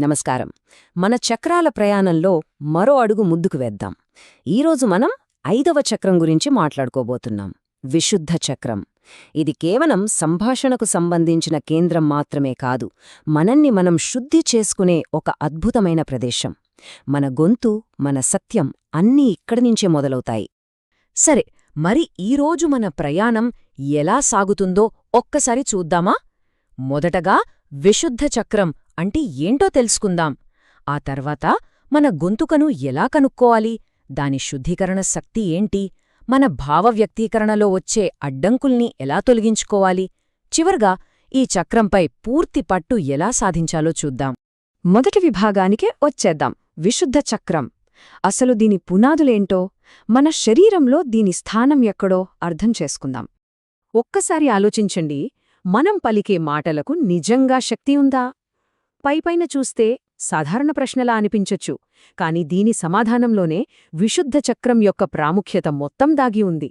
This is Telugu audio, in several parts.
నమస్కారం. మన చక్రాల ప్రయాణంలో మరో అడుగు ముందుకు వేద్దాం. ఈరోజు మనం ఐదవ చక్రం గురించి మాట్లాడుకోబోతున్నాం. విశుద్ధ చక్రం. ఇది కేవలం సంభాషణకు సంబంధించిన కేంద్రం మాత్రమే కాదు మనల్ని మనం శుద్ధి చేసుకునే ఒక అద్భుతమైన ప్రదేశం. మన గొంతు మన సత్యం అన్నీ ఇక్కడి నుంచే మొదలవుతాయి. సరే మరి ఈరోజు మన ప్రయాణం ఎలా సాగుతుందో ఒక్కసారి చూద్దామా? మొదటగా విశుద్ధ చక్రం అంటే ఏంటో తెలుసుకుందాం. ఆ తర్వాత మన గొంతుకను ఎలా కనుక్కోవాలి? దాని శుద్ధీకరణ శక్తి ఏంటి? మన భావ వ్యక్తీకరణలో వచ్చే అడ్డంకుల్ని ఎలా తొలగించుకోవాలి? చివర్గా ఈ చక్రంపై పూర్తి పట్టు ఎలా సాధించాలో చూద్దాం. మొదటి విభాగానికే వచ్చేద్దాం. విశుద్ధ చక్రం. అసలు దీని పునాదులేంటో మన శరీరంలో దీని స్థానం ఎక్కడో అర్థం చేసుకుందాం. ఒక్కసారి ఆలోచించండి. మనం పలికే మాటలకు నిజంగా శక్తి ఉందా? పైపైన చూస్తే సాధారణ ప్రశ్నలా అనిపించొచ్చు. కాని దీని సమాధానంలోనే విశుద్ధ చక్రం యొక్క ప్రాముఖ్యత మొత్తం దాగి ఉంది.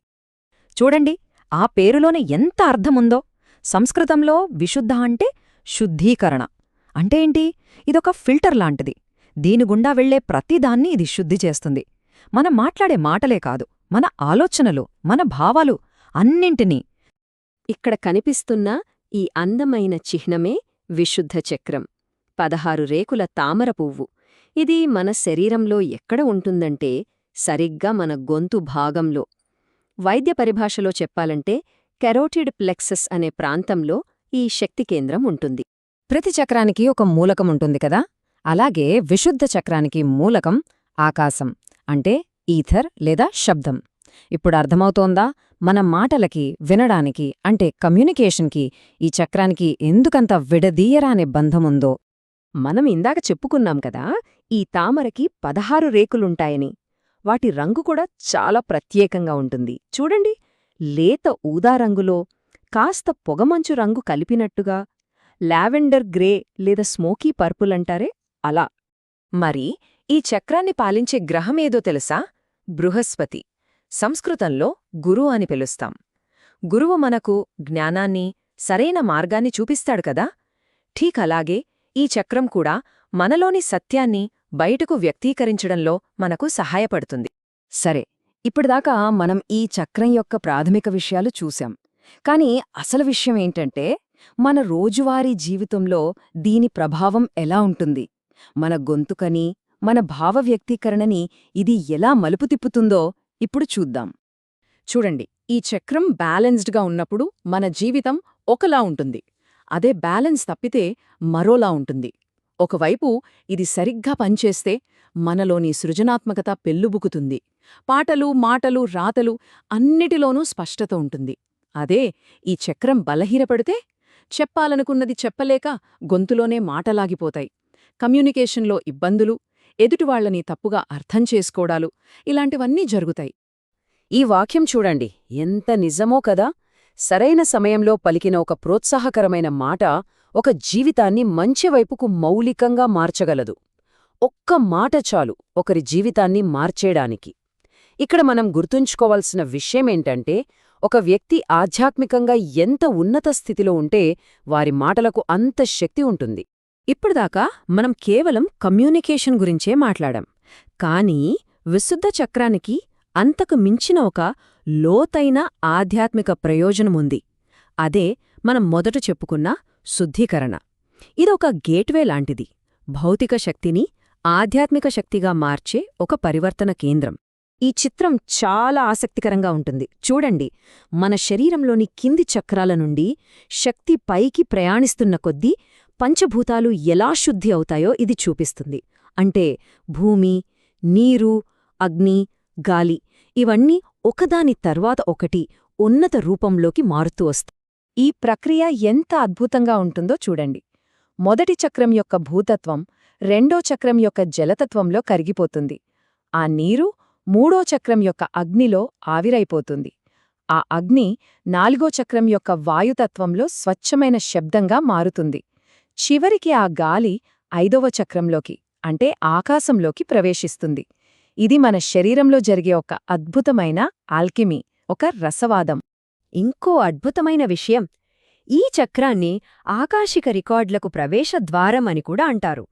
చూడండి ఆ పేరులోనే ఎంత అర్థముందో. సంస్కృతంలో విశుద్ధ అంటే శుద్ధీకరణ. అంటే ఏంటి? ఇదొక ఫిల్టర్ లాంటిది. దీనిగుండా వెళ్ళే ప్రతిదాన్ని ఇది శుద్ధి చేస్తుంది. మనం మాట్లాడే మాటలే కాదు మన ఆలోచనలు మన భావాలు అన్నింటినీ. ఇక్కడ కనిపిస్తున్న ఈ అందమైన చిహ్నమే విశుద్ధ చక్రం. పదహారు రేకుల తామర పువ్వు. ఇది మన శరీరంలో ఎక్కడ ఉంటుందంటే సరిగ్గా మన గొంతు భాగంలో. వైద్య పరిభాషలో చెప్పాలంటే కెరోటిడ్ ప్లెక్సస్ అనే ప్రాంతంలో ఈ శక్తి కేంద్రం ఉంటుంది. ప్రతి చక్రానికి ఒక మూలకం ఉంటుంది కదా? అలాగే విశుద్ధ చక్రానికి మూలకం ఆకాశం అంటే ఈథర్ లేదా శబ్దం. ఇప్పుడు అర్థమవుతోందా? మన మాటలకి వినడానికి అంటే కమ్యూనికేషన్కి ఈ చక్రానికి ఎందుకంత విడదీయరాని బంధముందో? మనం ఇందాక చెప్పుకున్నాం కదా ఈ తామరకి పదహారు రేకులుంటాయని. వాటి రంగు కూడా చాలా ప్రత్యేకంగా ఉంటుంది. చూడండి లేత ఊదా రంగులో కాస్త పొగమంచు రంగు కలిపినట్టుగా లావెండర్ గ్రే లేదా స్మోకీ పర్పుల్ అంటారే అలా. మరి ఈ చక్రాన్ని పాలించే గ్రహమేదో తెలుసా? బృహస్పతి. సంస్కృతంలో గురు అని పిలుస్తాం. గురువు మనకు జ్ఞానాన్ని సరైన మార్గాన్ని చూపిస్తాడు కదా? ఠీక్ అలాగే ఈ చక్రం కూడా మనలోని సత్యాన్ని బయటకు వ్యక్తీకరించడంలో మనకు సహాయపడుతుంది. సరే ఇప్పటిదాకా మనం ఈ చక్రం యొక్క ప్రాథమిక విషయాలు చూశాం. కాని అసలు విషయం ఏంటంటే మన రోజువారీ జీవితంలో దీని ప్రభావం ఎలా ఉంటుంది? మన గొంతుకని మన భావ వ్యక్తీకరణని ఇది ఎలా మలుపు తిప్పుతుందో ఇప్పుడు చూద్దాం. చూడండి ఈ చక్రం బ్యాలెన్స్డ్గా ఉన్నప్పుడు మన జీవితం ఒకలా ఉంటుంది. అదే బ్యాలెన్స్ తప్పితే మరోలా ఉంటుంది. ఒకవైపు ఇది సరిగ్గా పనిచేస్తే మనలోని సృజనాత్మకత పెల్లుబుకుతుంది పాటలు మాటలు రాతలు అన్నిటిలోనూ స్పష్టత ఉంటుంది. అదే ఈ చక్రం బలహీనపడితే చెప్పాలనుకున్నది చెప్పలేక గొంతులోనే మాటలాగిపోతాయి. కమ్యూనికేషన్లో ఇబ్బందులు ఎదుటివాళ్ళని తప్పుగా అర్థం చేసుకోవడాలు ఇలాంటివన్నీ జరుగుతాయి. ఈ వాక్యం చూడండి. ఎంత నిజమో కదా? సరైన సమయంలో పలికిన ఒక ప్రోత్సాహకరమైన మాట ఒక జీవితాన్ని మంచివైపుకు మౌలికంగా మార్చగలదు. ఒక్క మాట చాలు ఒకరి జీవితాన్ని మార్చేయడానికి. ఇక్కడ మనం గుర్తుంచుకోవాల్సిన విషయమేంటంటే ఒక వ్యక్తి ఆధ్యాత్మికంగా ఎంత ఉన్నత స్థితిలో ఉంటే వారి మాటలకు అంత శక్తి ఉంటుంది. ఇప్పటిదాకా మనం కేవలం కమ్యూనికేషన్ గురించే మాట్లాడాం. కానీ విశుద్ధ చక్రానికి అంతకు మించిన ఒక లోతైన ఆధ్యాత్మిక ప్రయోజనముంది. అదే మనం మొదట చెప్పుకున్న శుద్ధీకరణ. ఇదొక గేట్వే లాంటిది. భౌతిక శక్తిని ఆధ్యాత్మిక శక్తిగా మార్చే ఒక పరివర్తన కేంద్రం. ఈ చిత్రం చాలా ఆసక్తికరంగా ఉంటుంది. చూడండి మన శరీరంలోని కింది చక్రాల నుండి శక్తి పైకి ప్రయాణిస్తున్న కొద్దీ పంచభూతాలు ఎలా శుద్ధి అవుతాయో ఇది చూపిస్తుంది. అంటే భూమి నీరు అగ్ని గాలి ఇవన్నీ ఒకదాని తర్వాత ఒకటి ఉన్నత రూపంలోకి మారుతూ వస్తాయి. ఈ ప్రక్రియ ఎంత అద్భుతంగా ఉంటుందో చూడండి. మొదటి చక్రం యొక్క భూతత్వం రెండో చక్రం యొక్క జలతత్వంలో కరిగిపోతుంది. ఆ నీరు మూడో చక్రం యొక్క అగ్నిలో ఆవిరైపోతుంది. ఆ అగ్ని నాలుగో చక్రం యొక్క వాయుతత్వంలో స్వచ్ఛమైన శబ్దంగా మారుతుంది. చివరికి ఆ గాలి ఐదవ చక్రంలోకి అంటే ఆకాశంలోకి ప్రవేశిస్తుంది. ఇది మన శరీరంలో జరిగే ఒక అద్భుతమైన ఆల్కిమీ ఒక రసవాదం. ఇంకో అద్భుతమైన విషయం ఈ చక్రాన్ని ఆకాశిక రికార్డులకు ప్రవేశద్వారం అని కూడా అంటారు.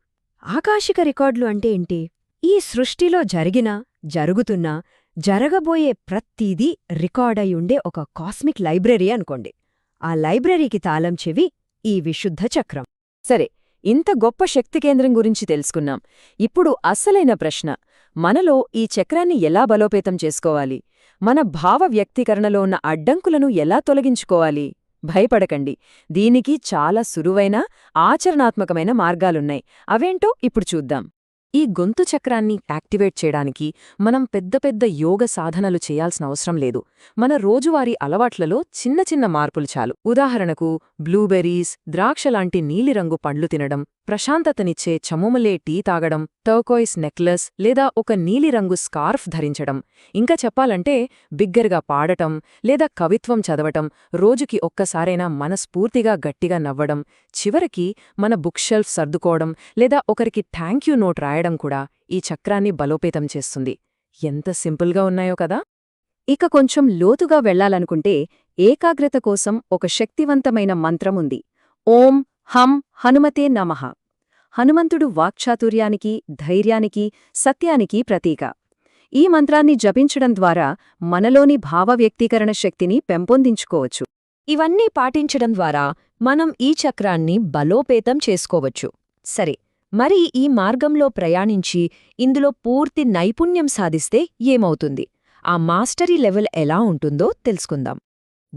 ఆకాశిక రికార్డులు అంటే ఏంటి? ఈ సృష్టిలో జరిగిన జరుగుతున్న జరగబోయే ప్రతీదీ రికార్డయ్యుండే ఉండే ఒక కాస్మిక్ లైబ్రరీ అనుకోండి. ఆ లైబ్రరీకి తాళం చెవి ఈ విశుద్ధ చక్రం. సరే ఇంత గొప్ప శక్తి కేంద్రం గురించి తెలుసుకున్నాం. ఇప్పుడు అస్సలైన ప్రశ్న. మనలో ఈ చక్రాన్ని ఎలా బలోపేతం చేసుకోవాలి? మన భావ వ్యక్తీకరణలో ఉన్న అడ్డంకులను ఎలా తొలగించుకోవాలి? భయపడకండి. దీనికి చాలా సురువైన ఆచరణాత్మకమైన మార్గాలున్నాయి. అవేంటో ఇప్పుడు చూద్దాం. ఈ గొంతు చక్రాన్ని యాక్టివేట్ చేయడానికి మనం పెద్ద పెద్ద యోగ సాధనలు చేయాల్సిన అవసరం లేదు. మన రోజువారీ అలవాట్లలో చిన్న చిన్న మార్పులు చాలు. ఉదాహరణకు బ్లూబెర్రీస్ ద్రాక్ష లాంటి నీలిరంగు పండ్లు తినడం ప్రశాంతతనిచ్చే చముమలే టీ తాగడం టర్కోయిస్ నెక్లెస్ లేదా ఒక నీలిరంగు స్కార్ఫ్ ధరించడం. ఇంకా చెప్పాలంటే బిగ్గరగా పాడటం లేదా కవిత్వం చదవటం రోజుకి ఒక్కసారైనా మనస్ఫూర్తిగా గట్టిగా నవ్వడం చివరికి మన బుక్ షెల్ఫ్ సర్దుకోవడం లేదా ఒకరికి థ్యాంక్ యూ నోట్ రాయడం కూడా ఈ చక్రాన్ని బలోపేతం చేస్తుంది. ఎంత సింపుల్గా ఉన్నాయో కదా! ఇక కొంచెం లోతుగా వెళ్ళాలనుకుంటే ఏకాగ్రత కోసం ఒక శక్తివంతమైన మంత్రముంది ఓం హం హనుమతే నమః. హనుమంతుడు వాక్చాతుర్యానికి ధైర్యానికి సత్యానికి ప్రతీక. ఈ మంత్రాన్ని జపించడం ద్వారా మనలోని భావ వ్యక్తీకరణ శక్తిని పెంపొందించుకోవచ్చు. ఇవన్నీ పాటించడం ద్వారా మనం ఈ చక్రాన్ని బలోపేతం చేసుకోవచ్చు. సరే మరి ఈ మార్గంలో ప్రయాణించి ఇందులో పూర్తి నైపుణ్యం సాధిస్తే ఏమవుతుంది? ఆ మాస్టరీ లెవెల్ ఎలా ఉంటుందో తెలుసుకుందాం.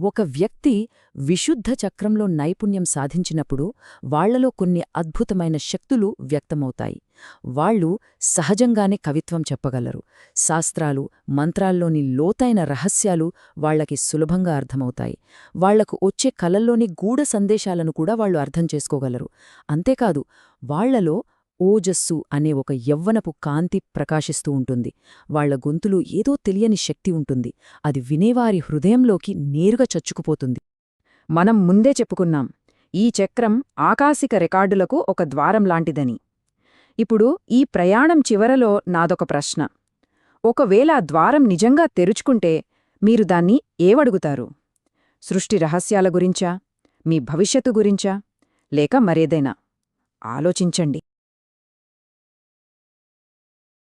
ఒక వ్యక్తి విశుద్ధ చక్రంలో నైపుణ్యం సాధించినప్పుడు వాళ్ళలో కొన్ని అద్భుతమైన శక్తులు వ్యక్తమవుతాయి. వాళ్ళు సహజంగానే కవిత్వం చెప్పగలరు. శాస్త్రాలు మంత్రాల్లోని లోతైన రహస్యాలు వాళ్ళకి సులభంగా అర్థమవుతాయి. వాళ్ళకు వచ్చే కలల్లోని గూఢ సందేశాలను కూడా వాళ్ళు అర్థం చేసుకోగలరు. అంతేకాదు వాళ్ళలో ఓజస్సు అనే ఒక యవ్వనపు కాంతి ప్రకాశిస్తూ ఉంటుంది. వాళ్ళ గొంతులో ఏదో తెలియని శక్తి ఉంటుంది. అది వినేవారి హృదయంలోకి నేరుగా చచ్చుకుపోతుంది. మనం ముందే చెప్పుకున్నాం ఈ చక్రం ఆకాశిక రికార్డులకు ఒక ద్వారం లాంటిదని. ఇప్పుడు ఈ ప్రయాణం చివరలో నాదొక ప్రశ్న. ఒకవేళ ద్వారం నిజంగా తెరుచుకుంటే మీరు దాన్ని ఏవడుగుతారు? సృష్టి రహస్యాల గురించా? మీ భవిష్యత్తు గురించా? లేక మరేదైనా? ఆలోచించండి.